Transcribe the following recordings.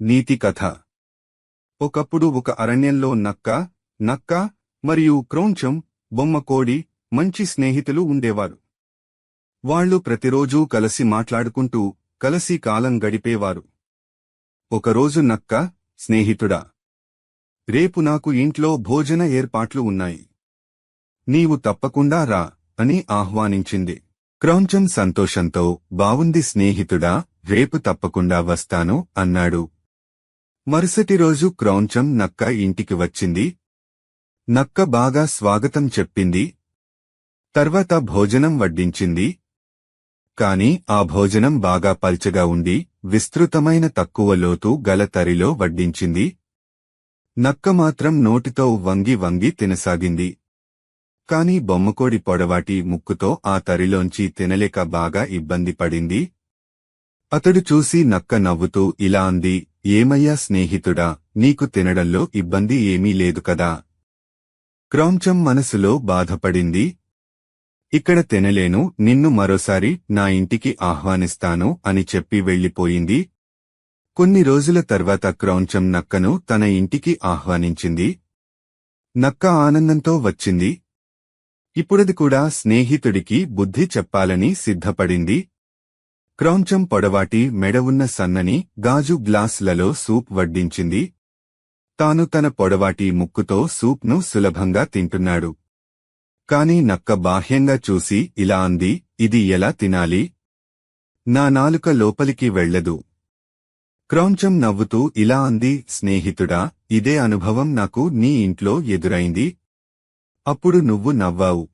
నీతి కథ. ఒకప్పుడు ఒక అరణ్యంలో నక్క నక్క మరియు క్రౌంచం బొమ్మకోడి మంచి స్నేహితులు ఉండేవారు. వాళ్ళు ప్రతిరోజూ కలసి మాట్లాడుకుంటూ కలసి కాలం గడిపేవారు. ఒకరోజు నక్క స్నేహితుడా! రేపు నాకు ఇంట్లో భోజన ఏర్పాట్లు ఉన్నాయి. నీవు తప్పకుండా రా అని ఆహ్వానించింది. క్రౌంచం సంతోషంతో బావుంది స్నేహితుడా రేపు తప్పకుండా వస్తాను అన్నాడు మరుసటి రోజు క్రౌంచం నక్క ఇంటికి వచ్చింది. నక్క బాగా స్వాగతం చెప్పింది. తర్వాత భోజనం వడ్డించింది. కాని ఆ భోజనం బాగా పల్చగా ఉండి విస్తృతమైన తక్కువ లోతు గల తరిలో వడ్డించింది. నక్క మాత్రం నోటితో వంగి వంగి తినసాగింది. కాని బొమ్మకోడి పొడవాటి ముక్కుతో ఆ తరిలోంచి తినలేక బాగా ఇబ్బంది పడింది. అతడు చూసి నక్క నవ్వుతూ ఇలా అంది ఏమయ్యా స్నేహితుడా నీకు తినడంలో ఇబ్బంది ఏమీ లేదు కదా? క్రౌంచం మనసులో బాధపడింది. ఇక్కడ తినలేను నిన్ను మరోసారి నా ఇంటికి ఆహ్వానిస్తాను అని చెప్పి వెళ్ళిపోయింది కొన్ని రోజుల తర్వాత క్రౌంచం నక్కను తన ఇంటికి ఆహ్వానించింది. నక్క ఆనందంతో వచ్చింది. ఇప్పుడది కూడా స్నేహితుడికి బుద్ధి చెప్పాలని సిద్ధపడింది. క్రౌంచం పొడవాటి మెడ ఉన్న సన్నని గాజు గ్లాసులలో సూప్ వడ్డించింది. తాను తన పొడవాటి ముక్కుతో సూప్ను సులభంగా తింటున్నాడు. కాని నక్క బాహ్యంగా చూసి ఇలా అంది ఇది ఎలా తినాలి? నా నాలుక లోపలికి వెళ్ళదు. క్రౌంచం నవ్వుతూ ఇలా అంది స్నేహితుడా ఇదే అనుభవం నాకు నీ ఇంట్లో ఎదురైంది. అప్పుడు నువ్వు నవ్వావు.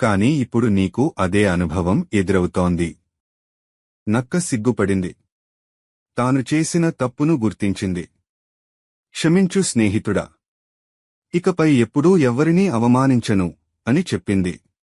కాని ఇప్పుడు నీకు అదే అనుభవం ఎదురవుతోంది. నక్క సిగ్గుపడింది. తాను చేసిన తప్పును గుర్తించింది. క్షమించు స్నేహితుడా. ఇకపై ఎప్పుడూ ఎవ్వరినీ అవమానించను అని చెప్పింది.